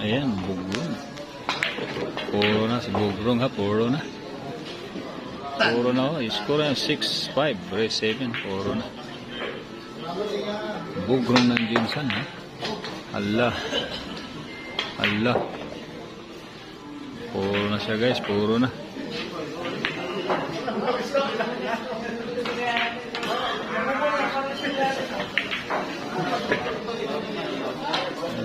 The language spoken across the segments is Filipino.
Ayan, bugrong. Puro na, si bugrong ha, puro na. Puro na, oh. Score na 6-5, race 7, puro na. Bugrong ng Jinsan, ha? Allah. Allah. Puro na siya, guys, puro na.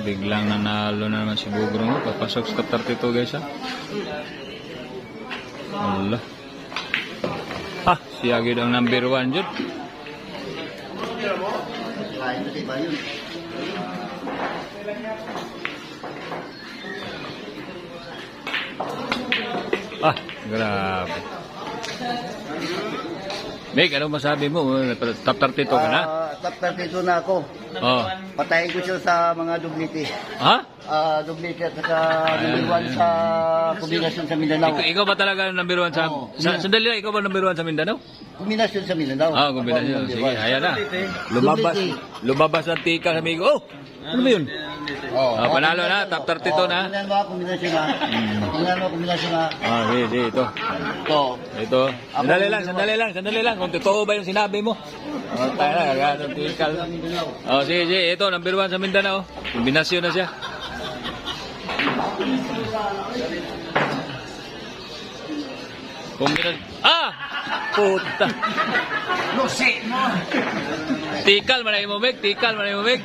Biglang nanalo na naman si Bugrong. Papasok sa top 32 guys ha. Allah. Ah, si Agid ang number 1 dyan. Ah, grabe. Meg, ano masabi mo? Top 32 ka na? Ah, top 32 na ako. Oh. Patayin ko siya sa mga dublite. Ha? Ah, dublite at saka number one sa kombinasyon sa Mindanao. Ikaw, ikaw ba talaga ang number 1 sa... Oo. sa sandali lang, ikaw ba number 1 sa Mindanao? Kombinasyon sa Mindanao. Ah, kombinasyon. Ako ang Sige, number one. ayan na. Lumabas. Lumabas ang tika sa amigo. Oh, ano ba yun? Oh, Ah, panalo na, top 32 na. Tingnan mo, kombinasyon na. Tingnan mo, kombinasyon na. Ah, sige, sige, ito. Ito. Ito. Sandali lang, sandali lang, sandali lang. Kung totoo ba yung sinabi mo. Oh, tayo na, kagano, tikal. Oh, sige, sige. Ito, number 1 sa Mindanao. Kombinasyon na siya. Kombinasyon. Ah! Puta. Lusi mo. Tikal, manay mo, Meg. Tikal, manay mo, Meg.